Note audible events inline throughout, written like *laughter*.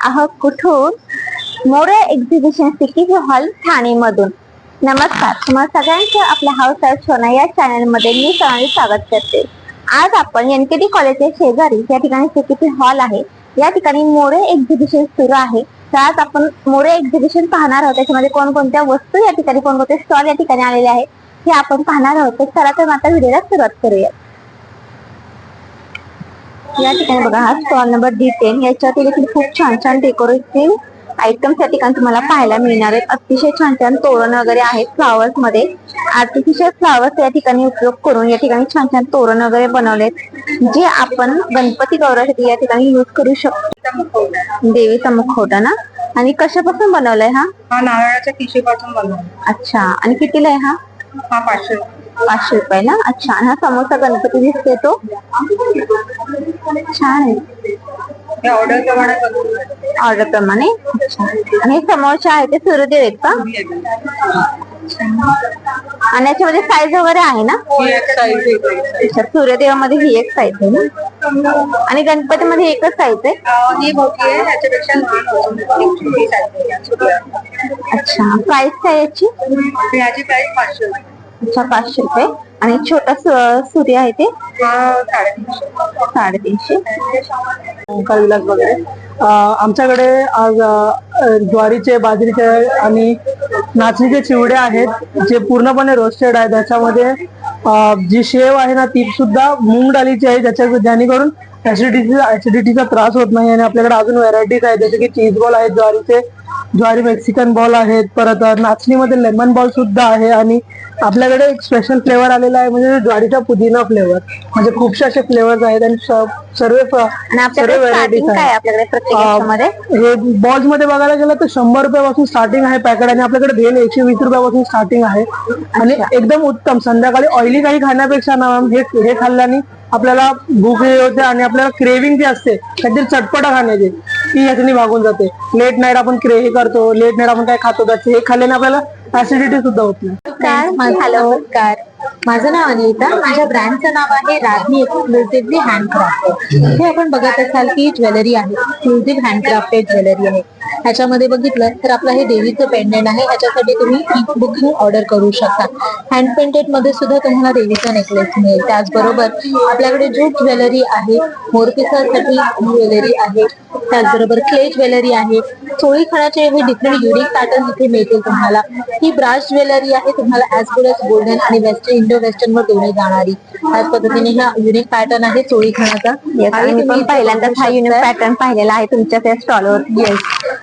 आहोत कुठून? More exhibition city hall Thane मधून नमस्कार तुम्हाला सगळ्यांचं आपल्या हाऊस ऑफ सोना या चॅनलमध्ये मी सगळ्यांचे स्वागत करते. आज आपण एनकेडी कॉलेजच्या शेजारी या ठिकाणी सिटी हॉल आहे या ठिकाणी मोरे एक्झिबिशन सुरू आहे. तर आज आपण मोरे एक्झिबिशन पाहणार आहोत. त्याच्यामध्ये कोणकोणत्या वस्तू या ठिकाणी कोणकोणते स्टॉल या ठिकाणी आलेले आहेत हे आपण पाहणार आहोत. तर चला तर आता व्हिडिओला सुरुवात करूया या ठिकाणी बघा हा स्टॉल नंबर डी टेन याच्यावरती देखील खूप छान छान डेकोरेटिव्ह आयटम्स या ठिकाणी तुम्हाला पाहायला मिळणार आहेत. अतिशय छान छान तोरण वगैरे आहेत फ्लावर्समध्ये. आर्टिफिशियल फ्लावर्स या ठिकाणी उपयोग करून या ठिकाणी छान छान तोरण वगैरे बनवलेत. जे आपण गणपती गौरासाठी या ठिकाणी युज करू शकतो. देवीचा मुखवटा ना? आणि कशापासून बनवलाय हा? नारळाच्या खिशीपासून बनवला. अच्छा. आणि कितीला आहे हा? हा पाचशे. पाचशे रुपये ना? अच्छा. हा समोसा गणपती दिसतोय तो छान आहे. ऑर्डर प्रमाणे आणि हे समोरचे आहे ते सूर्यदेव आहेत का? आणि याच्यामध्ये साईज वगैरे आहे ना? ही अच्छा. सूर्यदेवामध्ये ही एक साईज आहे ना? आणि गणपतीमध्ये एकच साईज आहे? ही मोठी लहान. अच्छा. प्राइस काय याची? ह्याची प्राइस पाचशे. अच्छा पाचशे रुपये. आणि छोटा सूर्य आहे ते. साडेतीनशे. विलास वगैरे. आमच्याकडे आज ज्वारीचे बाजरीचे आणि नाचणीचे चिवडे आहेत जे पूर्णपणे रोस्टेड आहे त्याच्यामध्ये जी शेव आहे ना ती सुद्धा मूग डालीची आहे ज्याच्या जेणेकरून ऍसिडिटीचा ऍसिडिटीचा त्रास होत नाही आणि आपल्याकडे अजून व्हरायटीज आहेत. जसे की चीज बॉल आहेत ज्वारीचे ज्वारी मेक्सिकन बॉल आहेत परत नाचणीमध्ये लेमन बॉल सुद्धा आहे आणि आपल्याकडे एक स्पेशल फ्लेवर आलेला आहे म्हणजे ज्वारीचा पुदिना फ्लेवर म्हणजे खूपसे असे फ्लेवर्स आहेत आणि सर्व सर्व व्हरायटीज आहेत. हे बॉल्समध्ये बघायला गेलं तर शंभर रुपयापासून स्टार्टिंग आहे पॅकेट आणि आपल्याकडे भेल एकशे वीस रुपयापासून स्टार्टिंग आहे. आणि एकदम उत्तम संध्याकाळी ऑइली काही खाण्यापेक्षा ना मॅम हे हे खाल्ल्याने आपल्याला भूक होते आणि आपल्याला क्रेविंग जी असते काहीतरी चटपटा खाण्याची. ती याच्याने भागून जाते. लेट नाईट आपण क्रे हे करतो लेट नाईट आपण काय खातो त्याचे हे खाल्ल्याने आपल्याला ऍसिडिटी सुद्धा होत नाही. नमस्कार. माझं नाव अनिता माझ्या ब्रँडचं नाव आहे राजनी एक्सक्लुसिव्हली हँडक्राफ्टेड इथे आपण बघत असाल की ज्वेलरी आहे एक्सक्लुझिव्ह हँडक्राफ्टेड ज्वेलरी आहे. ह्याच्यामध्ये बघितलं तर आपलं हे देवीचं पेंडेंट आहे ह्याच्यासाठी तुम्ही बुकिंग ऑर्डर करू शकता. हँड पेंटेडमध्ये सुद्धा तुम्हाला देवीचा नेकलेस मिळेल. त्याचबरोबर आपल्याकडे जूट ज्वेलरी आहे मोरपिसासाठी ज्वेलरी आहे त्याचबरोबर क्ले ज्वेलरी आहे चोळी खणाचे हे डिफरंट युनिक पॅटर्न इथे मिळतील तुम्हाला. ही ब्रास ज्वेलरी आहे तुम्हाला ऍज गुड एज गोल्डन आणि इंडो वेस्टर्न वर दोन्ही जाणारी. त्याच पद्धतीने हा युनिक पॅटर्न आहे चोळी खाण्याचा Yes, आणि पण तुम्ही पहिल्यांदाच हा बघू युनिक. पॅटर्न पाहिलेला आहे तुमच्या त्या स्टॉलवर येस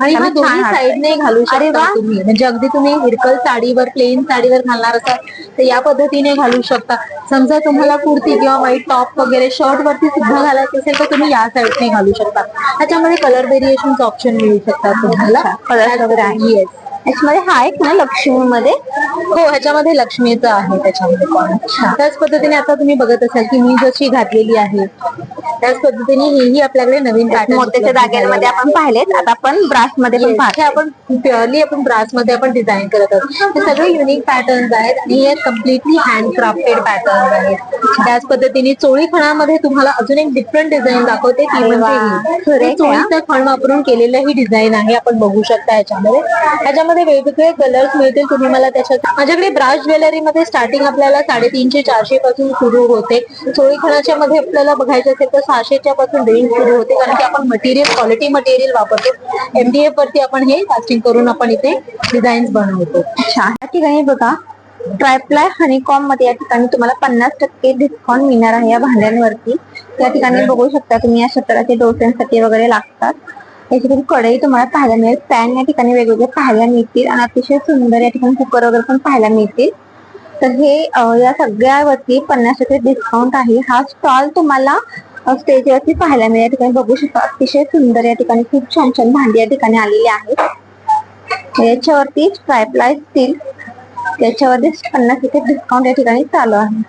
आणि हा दोन्ही. साईडने घालू अरे शकता वा. तुम्ही. म्हणजे अगदी तुम्ही हिरकल साडीवर प्लेन साडीवर घालणार असाल तर या पद्धतीने घालू शकता. समजा तुम्हाला कुर्ती किंवा व्हाईट टॉप वगैरे शर्ट वरती सुद्धा घालायचं असेल तर तुम्ही या साईडने घालू शकता. त्याच्यामध्ये कलर व्हेरिएशन ऑप्शन मिळू शकतात तुम्हाला. Colours वगैरे आहे. येस याच्यामध्ये हा एक ना लक्ष्मी मध्ये हो ह्याच्यामध्ये लक्ष्मीचं आहे त्याच्यामध्ये त्याच पद्धतीने आता तुम्ही बघत असाल की मी जशी घातलेली आहे त्याच पद्धतीने हेही आपल्याकडे नवीन pattern मोत्याच्या आपण पाहिलेत. आता आपण ब्रासमध्ये पण पाहतो हे आपण प्युअरली आपण ब्रासमध्ये आपण डिझाईन करत आहोत. हे सगळे युनिक पॅटर्न्स आहेत. आणि हे कम्प्लिटली हँड क्राफ्टेड पॅटर्न्स आहेत. त्याच पद्धतीने चोळी खणामध्ये तुम्हाला अजून एक डिफरंट डिझाईन दाखवते ती. म्हणजे चोळीचं खण वापरून केलेलं ही डिझाईन आहे आपण बघू शकता याच्यामध्ये. ह्याच्यामध्ये वेगवेगळे कलर्स मिळतील तुम्ही मला त्याच्यात माझ्याकडे ब्रास ज्वेलरी मध्ये स्टार्टिंग आपल्याला साडेतीनशे चारशे पासून सुरू होते. चोळी खणाच्या मध्ये आपल्याला बघायचं असेल तर सहाशेच्या पासून रेंज सुरू होते कारण की आपण मटेरियल क्वालिटी मटेरियल वापरतो. एमडीएफ वरती आपण हे कास्टिंग करून आपण इथे डिझाईन्स बनवतो. या ठिकाणी बघा ट्रायप्लाय हनीकॉममध्ये या ठिकाणी तुम्हाला पन्नास टक्के डिस्काउंट मिळणार आहे या भांड्यांवरती. या ठिकाणी बघू शकता तुम्ही अशा प्रकारचे डोस्यांसाठी वगैरे लागतात. याच्यातून कढई तुम्हाला पाहायला मिळेल. पॅन या ठिकाणी वेगवेगळे पाहायला मिळतील आणि अतिशय सुंदर या ठिकाणी कुकर वगैरे पण पाहायला मिळतील. तर हे या सगळ्यावरती पन्नास टक्के डिस्काउंट आहे. हा स्टॉल तुम्हाला स्टेजवरती पाहायला मिळेल. या ठिकाणी बघू शकता अतिशय सुंदर या ठिकाणी खूप छान छान भांडी या ठिकाणी आलेली आहेत. याच्यावरती स्ट्रायप्लाय स्टील त्याच्यावरती पन्नास टक्के डिस्काउंट या ठिकाणी चालू आहे.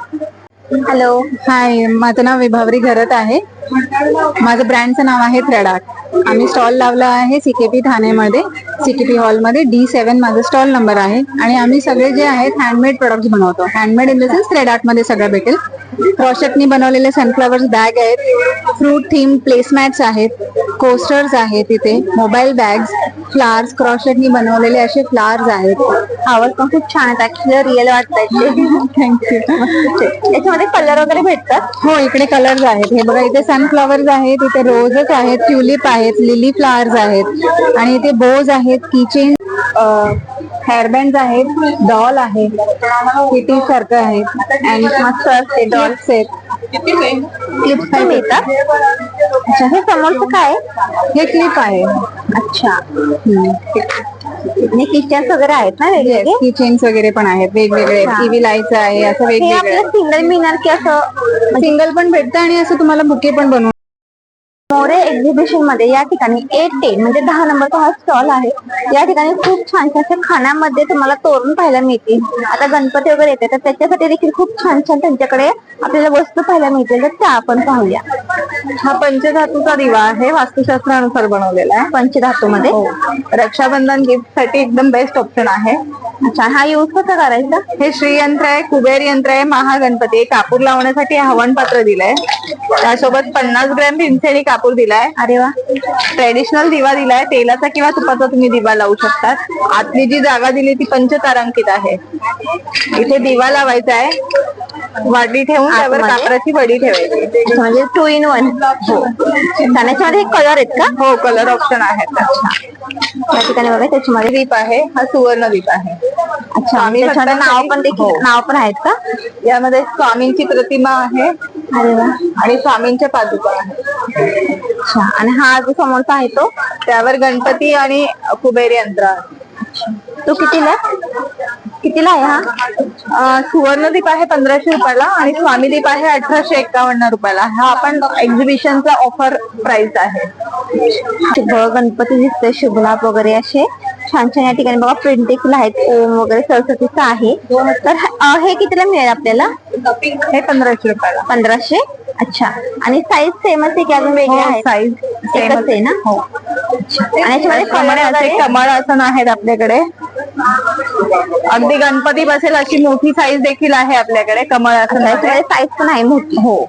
हॅलो हाय माझं नाव विभावरी घरत आहे. माझं ब्रँडचं नाव आहे थ्रेडाक. आम्ही स्टॉल लावला आहे सीकेपी ठाण्यामध्ये सीकेपी हॉलमध्ये डी सेवन माझा स्टॉल नंबर आहे. आणि आम्ही सगळे जे आहेत हँडमेड प्रोडक्ट्स बनवतो. हँडमेड इन द सेन्स थ्रेडाकमध्ये मध्ये सगळं भेटेल. क्रॉशेटनी बनवलेले सनफ्लावर्स बॅग आहेत. फ्रूट थीम प्लेसमॅट्स आहेत. कोस्टर्स आहेत तिथे मोबाईल बॅग्स फ्लावर्स क्रॉशेटनी बनवलेले असे फ्लावर्स आहेत. आवाज पण खूप छान आहे ऍक्च्युली रिअल वाटतंय. *laughs* थँक्यू याच्यामध्ये कलर वगैरे भेटतात? हो इकडे कलर्स आहेत. हे बघा इथे सनफ्लॉवर्स आहेत इथे रोजेस आहेत ट्युलिप आहेत लिली फ्लावर्स आहेत. आणि इथे बोज आहेत किचेन हेअरबँड आहेत डॉल आहे किटी सारखं आहे अँड मस्त असते डॉल्स आहेत क्लिप्स पण मिळतात. अच्छा हे समोरचं काय? हे क्लिप आहे. अच्छा. किचन्स वगैरे आहेत ना वेगवेगळे? किचेन्स वगैरे पण आहेत. वेगवेगळे. टीव्ही लाईट्स आहे असं वेगवेगळे. सिंगल मिळणार की असं सिंगल पण भेटतं आणि असं तुम्हाला बुके पण बनवून मोरे एक्झिबिशनमध्ये या ठिकाणी एट टेन म्हणजे दहा नंबरचा हा स्टॉल आहे. या ठिकाणी खूप छान छान खाण्यामध्ये तुम्हाला तोरण पाहायला मिळतील. आता गणपती वगैरे येते तर त्याच्यासाठी देखील खूप छान छान त्यांच्याकडे आपल्याला वस्तू पाहायला मिळतील. तर त्या आपण पाहूया. हा पंचधातूचा दिवा आहे वास्तुशास्त्रानुसार बनवलेला आहे. पंचधातू मध्ये हो. रक्षाबंधन गिफ्टसाठी एकदम बेस्ट ऑप्शन आहे. अच्छा हा यूज कसा करायचा? हे श्री यंत्र आहे कुबेर यंत्र आहे महागणपती आहे. कापूर लावण्यासाठी हवन पात्र दिलंय. त्यासोबत पन्नास ग्रॅम भीमसेनी कापूर दिलाय. अरे वा. ट्रेडिशनल दिवा दिलाय. तेलाचा किंवा तुपाचा तुम्ही दिवा लावू शकतात. आतली जी जागा दिली ती पंचतारांकित आहे. इथे दिवा लावायचा आहे. वाटी ठेवून त्यावर आतमध्ये? कापराची वडी ठेवायची. अच्छा, म्हणजे टू इन वन हो. त्याच्यामध्ये कलर आहेत का? हो कलर ऑप्शन आहेत. या ठिकाणी बघा त्याच्यामध्ये दीप आहे हा सुवर्ण दीप आहे. अच्छा स्वामी त्याच्यामध्ये नाव पण देखील हो. नाव पण आहेत का? यामध्ये स्वामींची प्रतिमा आहे अरे वा. आणि स्वामींच्या पादुका आहेत अच्छा आणि हा जो समोरचा आहे तो? त्यावर गणपती आणि कुबेर यंत्र आहे. तो कितीला? कितीला आहे हा? अं, सुवर्णदीप आहे पंधराशे रुपयाला आणि स्वामीदीप आहे अठराशे एकावन्न रुपयाला. हा आपण एक्झिबिशनचा ऑफर प्राइस आहे. शुभ गणपती दिसतोय शुभलाभ वगैरे असे. छान छान या ठिकाणी बघा प्रिंट देखील आहेत ओम वगैरे सरस्वतीचं आहे. तर ह- हे कितीला मिळेल आपल्याला? हे पंधराशे रुपयाला. पंधराशे? अच्छा. आणि साईज सेमच आहे की अजून वेगळे आहेत? साईज एकच आहे ना? हो. आणि असे कमळ आसन आहेत आपल्याकडे. अगदी गणपती बसेल अशी मोठी साईज देखील आहे आपल्याकडे कमळ आसन साईज पण आहे मोठी. हो.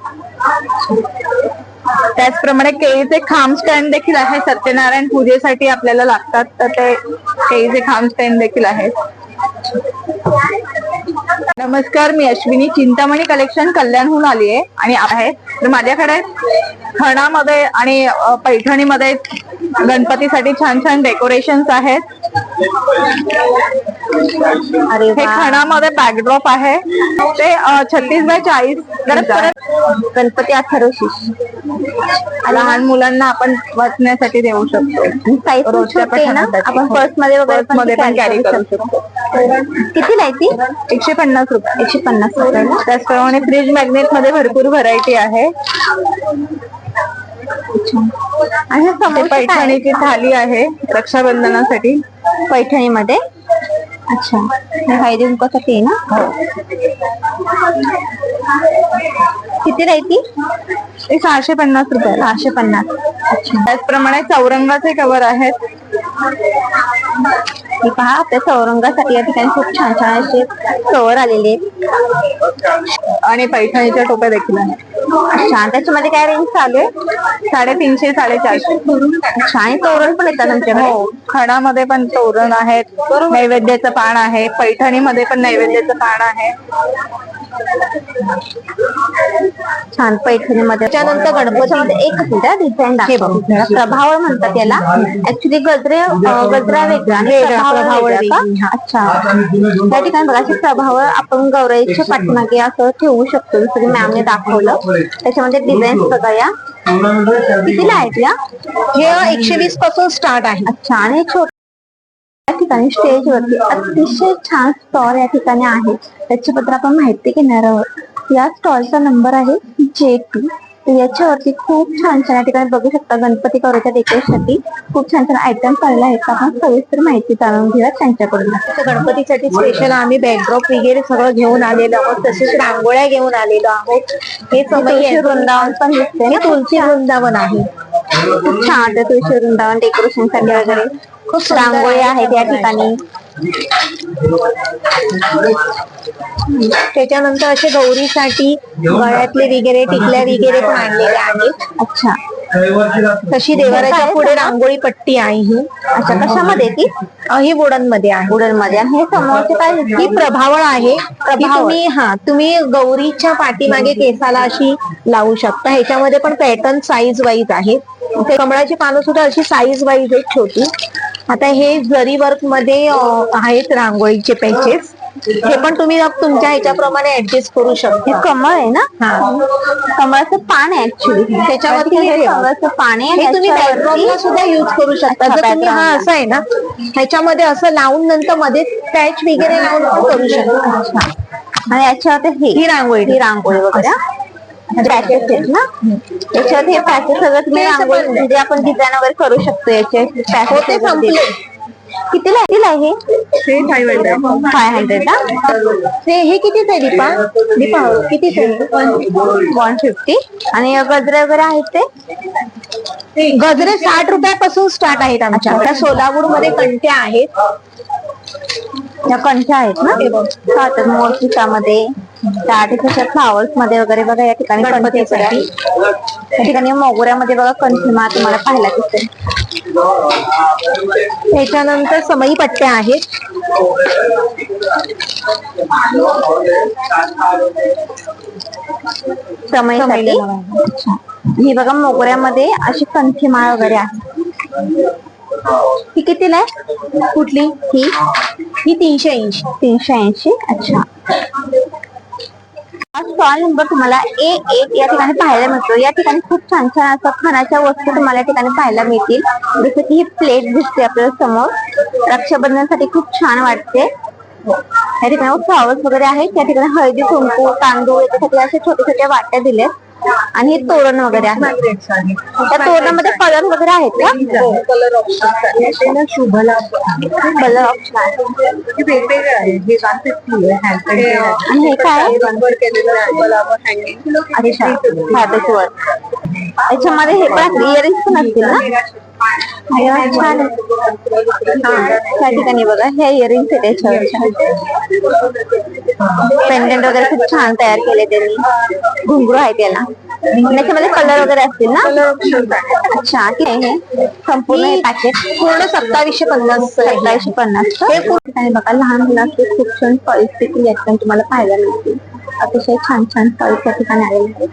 त्याचप्रमाणे केळीचे खांब स्टँड देखील आहे सत्यनारायण पूजेसाठी आपल्याला लागतात. तर ते केळीचे खांब स्टँड देखील आहेत. नमस्कार मी अश्विनी. चिंतामणी कलेक्शन कल्याणहून आली आहे आणि आहे. तर माझ्याकडे खणामध्ये आणि पैठणीमध्ये गणपतीसाठी छान छान डेकोरेशन्स आहेत. हे. खणामध्ये बॅकड्रॉप आहे. ते छत्तीस बाय चाळीस. गणपती अथर्वशीष लहान मुलांना आपण वाचण्यासाठी देऊ शकतो. साईज रोजच्या. आपण. पर्समध्ये वगैरे मध्ये पण कॅरी करू शकतो. कितीला आहे ती एकशे पन्नास रुपये. एकशे पन्नास रुपयाला त्याचप्रमाणे फ्रीज मॅग्नेटमध्ये भरपूर व्हरायटी आहे. आणि पैठणीची थाली आहे रक्षाबंधनासाठी. पैठणीमध्ये. अच्छा. हे हळदी कुंकासाठी आहे ना? किती आहे ती ते सहाशे पन्नास रुपये सहाशे पन्नास. अच्छा. त्याचप्रमाणे चौरंगाचे कवर आहेत. हे पहा आपल्या चौरंगासाठी या ठिकाणी खूप छान छान असे कवर आलेले आहेत. आणि पैठणीच्या टोप्या देखील आहेत. अच्छा त्याच्यामध्ये काय रेंज चालू आहे? साडेतीनशे साडेचारशे. अच्छा आणि तोरण पण येतात आमच्याकडे? हो खणामध्ये पण तोरण आहेत नैवेद्याचं पान आहे पैठणीमध्ये पण नैवेद्याचं पान आहे. छान पैठणीमध्ये. त्यानंतर गणपतीमध्ये एकच मिनिट डिझाईन दाखव. प्रभावळ म्हणतात याला ऍक्च्युली गजरे गजरा वेगळा प्रभावळ? अच्छा. त्या ठिकाणी बघा असे प्रभावळ आपण गौराईच्या पाठीमागे असं ठेवू शकतो. जसं की मॅमने दाखवलं. त्याच्यामध्ये डिझाईन बघा या. कितीला आहेत या? हे एकशे वीसपासून स्टार्ट आहे. अच्छा आणि छोट या ठिकाणी स्टेज वरती अतिशय छान स्टॉल या ठिकाणी आहे. त्याच्याबद्दल आपण माहिती घेणार आहोत. या स्टॉलचा नंबर आहे जे टू याच्यावरती खूप छान छान या ठिकाणी बघू शकता गणपती गौरीच्या डेकोरेशनसाठी खूप छान छान आयटम आलेले आहेत. आपण सविस्तर माहिती जाणून घेऊया त्यांच्याकडून. गणपतीसाठी स्पेशल आम्ही बॅकड्रॉप वगैरे सगळं घेऊन आलेलो आहोत. तसेच रांगोळ्या घेऊन आलेलो आहोत. हे तुळशी आहे. वृंदावन पण दिसते तुळशी वृंदावन आहे. खूप छान वाटतं तुळशी वृंदावन डेकोरेशनसाठी वगैरे. खूप सुंदर रांगोळी आहे आहेत या ठिकाणी. त्याच्यानंतर असे गौरीसाठी गळ्यातले वगैरे टिकल्या वगैरे पण आणलेले आहेत. अच्छा. तशी देवाऱ्याच्या पुढे रांगोळी पट्टी आहे ही. अच्छा कशामध्ये ती? ही वुडनमध्ये आहे. वुडनमध्ये आणि हे समोरचे काय ही दिसते प्रभावळ आहे. तुम्ही हा तुम्ही गौरीच्या पाठीमागे केसाला अशी लावू शकता. ह्याच्यामध्ये पण पॅटर्न साईज वाईज आहे. ते कमळाची पानं सुद्धा अशी साईज वाईज आहेत छोटी. आता हे जरी वर्कमध्ये आहेत रांगोळीचे पॅचेस हे पण तुम्ही तुमच्या ह्याच्याप्रमाणे ऍडजस्ट करू शकता. कमळ आहे ना? हा. कमळाचं पान आहे ऍक्च्युली त्याच्यावरती हे. कमळाचं पान आहे हे तुम्ही बॅकग्राऊंडला सुद्धा युज करू शकता. जर तुम्ही हा. असं आहे ना? ह्याच्यामध्ये असं लावून नंतर मध्ये पॅच वगैरे लावून करू शकता. आणि याच्यावर हे. ही रांगोळी. ही रांगोळी वगैरे. पॅचेस आहेत ना? याच्यावर हे पॅचेस सगळं तुम्ही ते रांगोळी म्हणजे आपण डिझाईन वगैरे करू शकतो याचे हो ते पॅचेस संपले. कितीला आहे? कितीला आहे हे? फाय हंड्रेड ना? हे हे कितीच आहे दीपा? दीपा कितीच आहे? वन फिफ्टी आणि गजरे वगैरे आहेत ते? गजरे साठ रुपयापासून स्टार्ट आहेत आमच्या. आता सोलापूरमध्ये कंट्या आहेत. या कंठ्या आहेत ना? सातक मोरपिसामध्ये त्या आर्टिफिशियल फ्लावर्समध्ये वगैरे बघा या ठिकाणी. या ठिकाणी मोगऱ्यामध्ये बघा कंठीमा तुम्हाला पाहायला दिसेल त्याच्यानंतर समई पट्ट्या आहेत. अच्छा. ही बघा मोगऱ्यामध्ये अशी कंठीमाळ वगैरे आहे. ही कितीला आहे? कुठली? ही? ही तीनशे ऐंशी. तीनशे ऐंशी. अच्छा. स्टॉल नंबर तुम्हाला ए एक या ठिकाणी पाहायला मिळतो. या ठिकाणी खूप छान छान असं खाण्याच्या वस्तू तुम्हाला या ठिकाणी पाहायला मिळतील. जसं की ही प्लेट दिसते आपल्याला समोर. रक्षाबंधनसाठी खूप छान वाटते. या ठिकाणी फ्लॉवर्स वगैरे आहेत. या ठिकाणी हळदी कुंकू तांदूळ याच्यासाठी अशा छोटे छोटे वाट्या दिलेत आणि हे तोरण वगैरे आहे. त्या तोरणामध्ये कलर वगैरे आहेत का? कलर ऑप्शन शुभ लाभ कलर ऑप्शन आहे वेगवेगळे आहे. हे वन फिफ्टी आहे. आणि हे काय अच्छा हे पण इयरिंग पण असतील ना? हा, त्या ठिकाणी बघा हे आहेत याच्यावर पेंडंट वगैरे खूप छान तयार केले त्यांनी. घुंगरू आहे त्याला त्याच्यामध्ये कलर वगैरे असतील ना? अच्छा किती आहे हे? संपूर्ण हे पॅकेट पूर्ण सत्तावीसशे पन्नास सत्तावीसशे पन्नास हे ठिकाणी बघा लहान मुलांचे खूप छान टॉईस देखील या ठिकाणी तुम्हाला पाहायला मिळतील. अतिशय छान छान टॉईस या ठिकाणी आलेले आहेत.